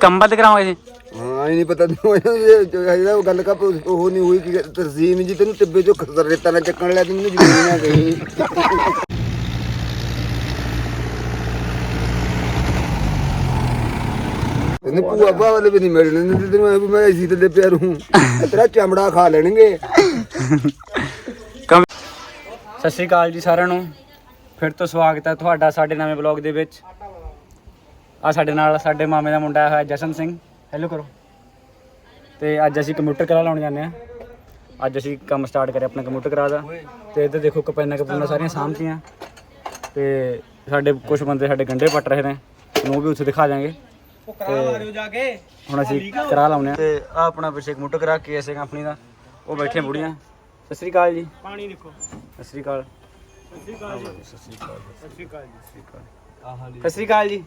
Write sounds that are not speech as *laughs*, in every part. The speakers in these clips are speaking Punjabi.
ਕੰਮ ਬੰਦ ਕਰਾਵਾਂਗੇ ਜੀ? ਹਾਂ ਇਹ ਨਹੀਂ ਪਤਾ ਤੈਨੂੰ ਇਹ ਜੋ ਇਹਦਾ ਉਹ ਗੱਲ ਕਾ ਉਹ ਨਹੀਂ ਹੋਈ ਕਿ ਤਰਸੀਮ ਜੀ ਤੈਨੂੰ ਟਿੱਬੇ ਚੋਂ ਖਸਰ ਰੇਤਾ ਨਾ ਚੱਕਣ ਲਿਆ ਤੂੰ ਮੈਨੂੰ ਜ਼ਮੀਨ ਨਾ ਗਈ ਤੈਨੂੰ ਭੂਆ ਭਾ ਵਾਲੇ ਵੀ ਨਹੀਂ ਮਿਲਣੇ ਨਹੀਂ ਤੈਨੂੰ ਐਂ ਵੀ ਮੈਂ ਇਸੀ ਤੇ ਪਿਆ ਰਹੂੰ। ਤੇਰਾ ਚਮੜਾ ਖਾ ਲੈਣਗੇ। ਸਤਿ ਸ਼੍ਰੀ ਅਕਾਲ ਜੀ ਸਾਰਿਆਂ ਨੂੰ। ਫਿਰ ਤੋਂ ਸਵਾਗਤ ਹੈ ਤੁਹਾਡਾ ਸਾਡੇ ਨਵੇਂ ਬਲੌਗ ਦੇ ਵਿੱਚ। ਆ ਸਾਡੇ ਨਾਲ ਸਾਡੇ ਮਾਮੇ ਦਾ ਮੁੰਡਾ ਆਇਆ ਹੋਇਆ ਜਸ਼ਨ ਸਿੰਘ। ਹੈਲੋ ਕਰੋ। ਤੇ ਅੱਜ ਅਸੀਂ ਕੰਪਿਊਟਰ ਕਰਾ ਲਾਉਣ ਜਾਂਦੇ ਆ ਅੱਜ ਅਸੀਂ ਕੰਮ ਸਟਾਰਟ ਕਰਿਆ ਆਪਣਾ ਕੰਪਿਊਟਰ ਕਰਾ ਦਾ। ਤੇ ਇੱਧਰ ਦੇਖੋ ਕਪੈਨਾਂ ਕਪੂਨਾਂ ਸਾਰੀਆਂ ਸਾਂਭਤੀਆਂ ਤੇ ਸਾਡੇ ਕੁਝ ਬੰਦੇ ਸਾਡੇ ਗੰਡੇ ਪੱਟ ਰਹੇ ਨੇ। ਨੂੰ ਵੀ ਉੱਥੇ ਦਿਖਾ ਜਾਾਂਗੇ ਤੇ ਹੁਣ ਅਸੀਂ ਕਰਾ ਲਾਉਨੇ ਆ ਤੇ ਆ ਆਪਣਾ ਪਿੱਛੇ ਕੰਪਿਊਟਰ ਕਰਾ ਕੇ ਐਸੇ ਕੰਪਨੀ ਦਾ। ਉਹ ਬੈਠੇ ਬੁੜੀਆਂ। ਸਤਿ ਸ੍ਰੀ ਅਕਾਲ ਜੀ। ਪਾਣੀ ਦੇਖੋ ਸਤਿ ਸ੍ਰੀ ਅਕਾਲ। ਸਤਿ ਸ਼੍ਰੀ ਅਕਾਲ ਸਤਿ ਸ੍ਰੀ ਅਕਾਲ ਸਤਿ ਸ਼੍ਰੀ ਅਕਾਲ ਜੀ। ਸਤਿ ਸ੍ਰੀ ਅਕਾਲ ਜੀ।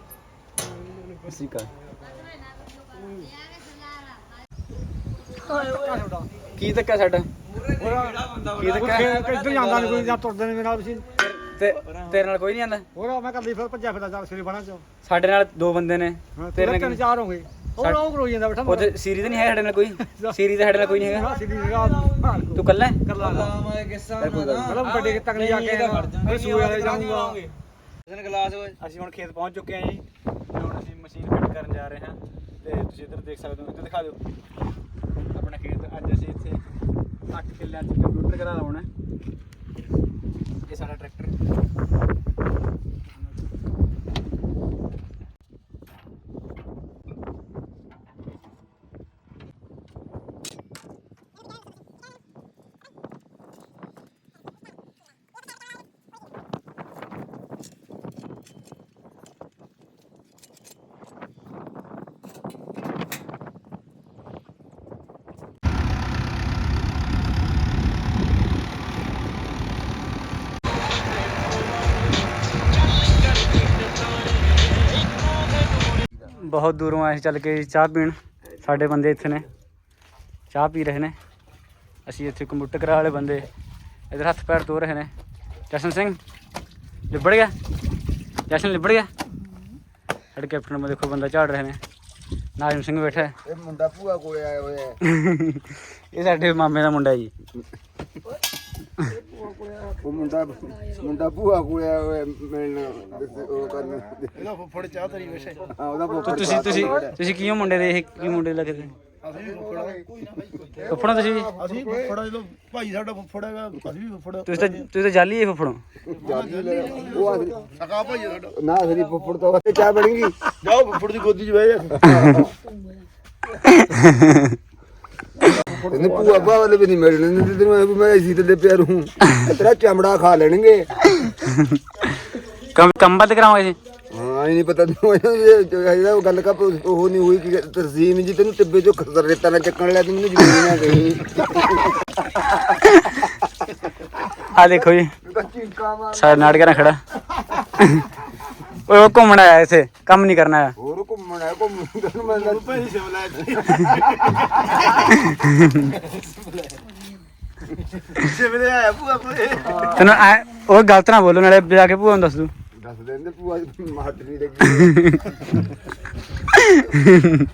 ਸ੍ਰੀ ਅਕਾਲ ਕੀ ਧੱਕਾ ਸਾਡਾ? ਕੀ ਧੱਕਾ? ਇੱਧਰ ਜਾਂਦਾ ਨਹੀਂ ਕੋਈ ਜਾਂ ਤੁਰਦੇ ਨੇ ਨਾਲ ਤੁਸੀਂ? ਤੇ ਤੇਰੇ ਨਾਲ ਕੋਈ ਨਹੀਂ ਆਂਦਾ ਹੋਰ ਮੈਂ ਕੱਲੀ ਫਿਰ ਭੱਜਿਆ ਫਿਰਦਾ ਚੱਲ ਸਵੇਰੇ ਬਣਾ ਚ। ਸਾਡੇ ਨਾਲ ਦੋ ਬੰਦੇ ਨੇ ਤੇਰੇ ਤੇਰੇ ਤਿੰਨ ਨਾਲ ਚਾਰ ਹੋ ਗਏ ਉਹ ਕਰੋਈ ਜਾਂਦਾ ਬੈਠਾ ਉਹਦੇ ਸੀਰੀ ਤੇ ਨਹੀਂ ਹੈ ਸਾਡੇ ਨਾਲ ਕੋਈ? *laughs* ਸੀਰੀ ਤੇ ਸਾਡੇ ਨਾਲ ਕੋਈ ਨਹੀਂ ਹੈਗਾ? ਤੂੰ ਕੱਲਾ ਹੈ? ਕਰ ਲਾ ਮਤਲਬ ਵੱਡੇ ਤੱਕ ਨਹੀਂ ਜਾ ਕੇ ਆਇਆ। ਸੂਏ ਵਾਲੇ ਜਾਊਂਗਾ। ਅਸੀਂ ਹੁਣ ਖੇਤ ਪਹੁੰਚ ਚੁੱਕੇ ਹਾਂ ਜੀ। ਮਸ਼ੀਨ ਫਿੱਟ ਕਰਨ ਜਾ ਰਹੇ ਹਾਂ ਤੇ ਤੁਸੀਂ ਇੱਧਰ ਦੇਖ ਸਕਦੇ ਹੋ, ਇੱਧਰ ਦਿਖਾ ਦਿਓ। ਆਪਣਾ ਖੇਤ, ਅੱਜ ਅਸੀਂ ਇੱਥੇ 8 ਕਿੱਲਿਆਂ 'ਚ ਕੰਪਿਊਟਰ ਕਰਾ ਲਾਉਣਾ ਇਹ ਸਾਡਾ ਟਰੈਕਟਰ। ਬਹੁਤ ਦੂਰੋਂ ਆਏ ਚੱਲ ਕੇ ਚਾਹ ਪੀਣ। ਸਾਡੇ ਬੰਦੇ ਇੱਥੇ ਨੇ। ਚਾਹ ਪੀ ਰਹੇ ਨੇ। ਅਸੀਂ ਇੱਥੇ ਕੰਪਿਊਟਰ ਕਰਾ ਵਾਲੇ ਬੰਦੇ। ਇਧਰ ਹੱਥ ਪੈਰ ਧੋ ਰਹੇ ਨੇ। ਜਸ਼ਨ ਸਿੰਘ ਲਿਬੜ ਗਿਆ? ਜਸ਼ਨ ਲਿਬੜ ਗਿਆ? ਸਾਡੇ ਕੈਪਟਨ ਨੂੰ ਦੇਖੋ ਬੰਦਾ ਝਾੜ ਰਹੇ ਨੇ। ਨਾਜ਼ਮ ਸਿੰਘ ਬੈਠਾ ਹੈ। ਇਹ ਮੁੰਡਾ ਭੂਆ ਕੋਲੇ ਆਇਆ ਹੋਇਆ ਹੈ। *laughs* ਇਹ ਸਾਡੇ ਮਾਮੇ ਦਾ ਮੁੰਡਾ ਜੀ। ਉਹ ਮੁੰਡਾ ਮੁੰਡਾ ਭੂਆ ਕੋਲੇ ਆਇਆ ਹੋਇਆ ਮਿਲਣ ਉਹ ਕਰਨ। ਇਹਦਾ ਫੁੱਫੜ ਚਾਹ ਤਰੀ ਵੈਸੇ। ਹਾਂ ਉਹਦਾ ਫੁੱਫੜ ਤੁਸੀਂ ਤੁਸੀਂ ਤੁਸੀਂ ਕਿਉਂ ਮੁੰਡੇ ਦੇ ਇਹ ਕੀ ਮੁੰਡੇ ਲੱਗਦੇ ਅਸੀਂ ਫੁੱਫੜਾ। ਫੁੱਫੜੋਂ ਤੁਸੀਂ? ਅਸੀਂ ਫੁੱਫੜਾ ਜਦੋਂ ਭਾਈ ਸਾਡਾ ਫੁੱਫੜ ਹੈਗਾ ਅਸੀਂ ਵੀ ਫੁੱਫੜ। ਤੁਸੀਂ ਤਾਂ ਤੁਸੀਂ ਤਾਂ ਜਾਲੀ ਹੈ ਫੁੱਫੜੋਂ। ਜਾਲੀ ਲੈ ਉਹ ਆਖਰੀ ਸਕਾ ਭਾਈ ਸਾਡਾ। ਨਾ ਸਰੀ ਫੁੱਫੜ ਤੋਂ ਵਾਸਤੇ ਚਾਹ ਬਣੇਗੀ ਜਾਓ ਫੁੱਫੜ ਦੀ ਗੋਦੀ 'ਚ ਬਹਿ ਜਾ। *laughs* ਤੈਨੂੰ ਭੂਆ ਭਾ ਵਾਲੇ ਵੀ ਨਹੀਂ ਮਿਲਣੇ ਨਹੀਂ ਤੈਨੂੰ ਐਂ ਵੀ ਮੈਂ ਇਸੀ ਤੇ ਪਿਆ ਰਹੂੰ। ਤੇਰਾ ਚਮੜਾ ਖਾ ਲੈਣਗੇ। ਕੰਮ ਕੰਮ ਬੰਦ ਕਰਾਵਾਂਗੇ ਜੀ ਹਾਂ ਇਹ ਨਹੀਂ ਪਤਾ ਤੈਨੂੰ ਇਹਦਾ ਉਹ ਗੱਲ ਕਾ ਉਹ ਨਹੀਂ ਹੋਈ ਕਿ ਤਰਸੀਮ ਜੀ ਤੈਨੂੰ ਟਿੱਬੇ ਚੋਂ ਖਸਰ ਰੇਤਾ ਨਾ ਚੱਕਣ ਲਿਆ ਤੂੰ ਮੈਨੂੰ ਜ਼ਮੀਨ ਨਾ ਗਈ। ਆ ਦੇਖੋ ਜੀ। ਤਾਂ ਚੀਕਾਂ ਮਾਰ ਸਾਡਾ ਨਾਟਕਾਂ ਨਾਲ ਖੜਾ। ਓਏ ਉਹ ਘੁੰਮਣ ਆਇਆ ਇੱਥੇ ਕੰਮ ਨਹੀਂ ਕਰਨਾ ਆਇਆ। ਹੋਰ ਘੁੰਮਣ ਆ ਘੁੰਮਣ ਤੈਨੂੰ ਮੈਂ ਦੱਸ- ਭਾਈ ਸ਼ਿਮਲਾ ਸ਼ਿਮਲੇ ਆਇਆ ਭੂਆ ਕੋਲੇ। ਤੈਨੂੰ ਐਂ- ਉਹ ਗਲਤ ਨਾ ਬੋਲੋ ਨਾਲੇ ਜਾ ਕੇ ਭੂਆ ਨੂੰ ਦੱਸ ਦੂ। ਦੱਸ ਦਿੰਦੇ ਭੂਆ ਮਾਟ ਨਹੀਂ ਲੱਗੀ *laughs*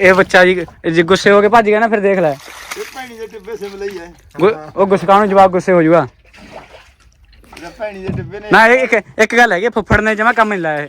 ਇਹ ਬੱਚਾ ਜੀ ਜੇ ਗੁੱਸੇ ਹੋ ਕੇ ਭੱਜ ਗਿਆ ਨਾ ਫਿਰ ਦੇਖ ਲੈ। ਇਹ ਭੈਣੀ ਦੇ ਟਿੱਬੇ ਸ਼ਿਮਲੇ ਹੀ ਹੈ ਗੁ- ਉਹ ਗੁੱਸੇ ਨੂੰ ਜਵਾਬ ਗੁੱਸੇ ਹੋ ਜਾਊਗਾ ਇਹਦਾ ਭੈਣੀ ਦੇ ਟਿੱਬੇ ਨੇ। ਨਾ ਇਹ ਇੱਕ ਇੱਕ ਗੱਲ ਹੈਗੀ ਫੁੱਫੜ ਨੇ ਜਮਾ ਕੰਮ ਨਹੀਂ ਲਾਇਆ ਇਹ।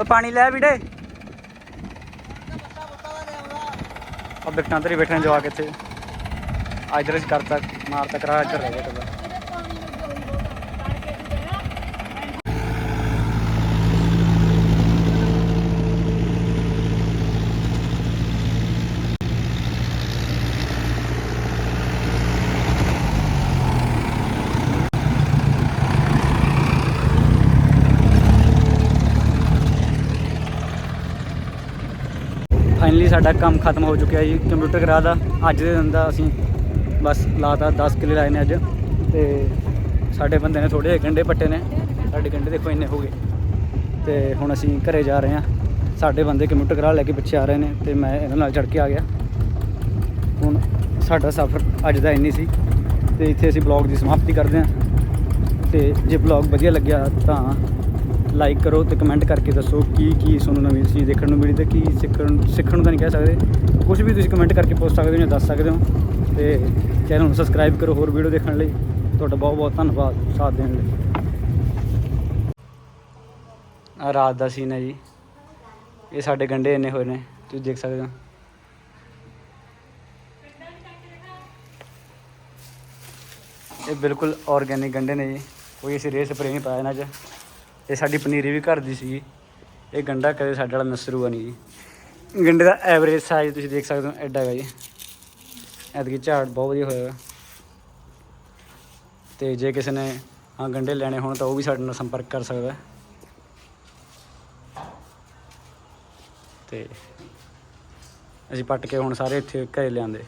ਉਹ ਪਾਣੀ ਲਿਆ ਵੀੜੇ ਉਹ ਬਿਕਟਾਂ ਤੇ ਹੀ ਬੈਠੇ ਜਵਾ ਕਿੱਥੇ ਇਧਰ ਇਸ ਕਰਤਾ ਮਾਰਤਾ ਕਰਾ ਇੱਧਰ ਰਹਿ ਗਿਆ ਕੱਲਾ ਫਾਈਨਲੀ ਸਾਡਾ ਕੰਮ ਖਤਮ ਹੋ ਚੁੱਕਿਆ ਜੀ ਕੰਪਿਊਟਰ ਕਰਾ ਦਾ ਅੱਜ ਦੇ ਦਿਨ ਦਾ ਅਸੀਂ ਬਸ ਲਾਤਾ 10 ਕਿੱਲੇ ਲਾਏ ਨੇ ਅੱਜ ਤੇ ਸਾਡੇ ਬੰਦੇ ਨੇ ਥੋੜੇ ਜਿਹੇ ਗੰਡੇ ਪੱਟੇ ਨੇ, ਸਾਡੇ ਗੰਡੇ ਦੇਖੋ ਇੰਨੇ ਹੋ ਗਏ। ਤੇ ਹੁਣ ਅਸੀਂ ਘਰੇ ਜਾ ਰਹੇ ਹਾਂ, ਸਾਡੇ ਬੰਦੇ ਕੰਪਿਊਟਰ ਕਰਾ ਲੈ ਕੇ ਪਿੱਛੇ ਆ ਰਹੇ ਨੇ ਤੇ ਮੈਂ ਇਹਨਾਂ ਨਾਲ ਚੜ ਕੇ ਆ ਗਿਆ। ਹੁਣ ਸਾਡਾ ਸਫ਼ਰ ਅੱਜ ਦਾ ਇੰਨੀ ਸੀ ਤੇ ਇੱਥੇ ਅਸੀਂ ਬਲੌਗ ਦੀ ਸਮਾਪਤੀ ਕਰਦੇ ਹਾਂ। ਤੇ ਜੇ ਬਲੌਗ ਵਧੀਆ ਲੱਗਿਆ ਤਾਂ ਲਾਈਕ ਕਰੋ ਤੇ ਕਮੈਂਟ ਕਰਕੇ ਦੱਸੋ ਕੀ ਕੀ ਤੁਹਾਨੂੰ ਨਵੀਂ ਚੀਜ਼ ਦੇਖਣ ਨੂੰ ਮਿਲੀ ਤੇ ਕੀ ਸਿੱਖਣ ਸਿੱਖਣ ਨੂੰ ਤਾਂ ਨਹੀਂ ਕਹਿ ਸਕਦੇ। ਕੁਝ ਵੀ ਤੁਸੀਂ ਕਮੈਂਟ ਕਰਕੇ ਪੁੱਛ ਸਕਦੇ ਹੋ ਜਾਂ ਦੱਸ ਸਕਦੇ ਹੋ। ਤੇ ਚੈਨਲ ਨੂੰ ਸਬਸਕ੍ਰਾਈਬ ਕਰੋ ਹੋਰ ਵੀਡੀਓ ਦੇਖਣ ਲਈ। ਤੁਹਾਡਾ ਬਹੁਤ ਬਹੁਤ ਧੰਨਵਾਦ। ਸਾਥ ਦੇਣ ਲਈ। ਆ ਰਾਤ ਦਾ ਸੀਨ ਹੈ ਜੀ। ਇਹ ਸਾਡੇ ਗੰਡੇ ਇੰਨੇ ਹੋਏ ਨੇ। ਤੁਸੀਂ ਦੇਖ ਸਕਦੇ ਹੋ। ਇਹ ਬਿਲਕੁਲ ਆਰਗੈਨਿਕ ਗੰਡੇ ਨੇ ਜੀ। ਕੋਈ ਅਸੀਂ ਰੇ ਸਪਰੇ ਨਹੀਂ ਪਾਇਆ ਇਹਨਾਂ 'ਚ। ਇਹ ਸਾਡੀ ਪਨੀਰੀ ਵੀ ਘਰ ਦੀ ਸੀ ਇਹ ਗੰਡਾ ਕਦੇ ਸਾਡੇ ਵਾਲਾ ਨਸਰੂ ਨਹੀਂ ਜੀ। ਗੰਡੇ ਦਾ ਐਵਰੇਜ ਸਾਈਜ਼ ਤੁਸੀਂ ਦੇਖ ਸਕਦੇ ਹੋ, ਐਡਾ ਹੈਗਾ ਜੀ। ਐਤਕੀ ਝਾੜ ਬਹੁਤ ਵਧੀਆ ਹੋਇਆ ਹੋਇਆ। ਤੇ ਜੇ ਕਿਸੇ ਨੇ ਹਾਂ ਗੰਡੇ ਲੈਣੇ ਹੋਣ ਤਾਂ ਉਹ ਵੀ ਸਾਡੇ ਨਾਲ ਸੰਪਰਕ ਕਰ ਸਕਦਾ। ਹੈ। ਤੇ ਅਸੀਂ ਪੱਟ ਕੇ ਹੁਣ ਸਾਰੇ ਇੱਥੇ ਘਰੇ ਲਿਆਂਦੇ।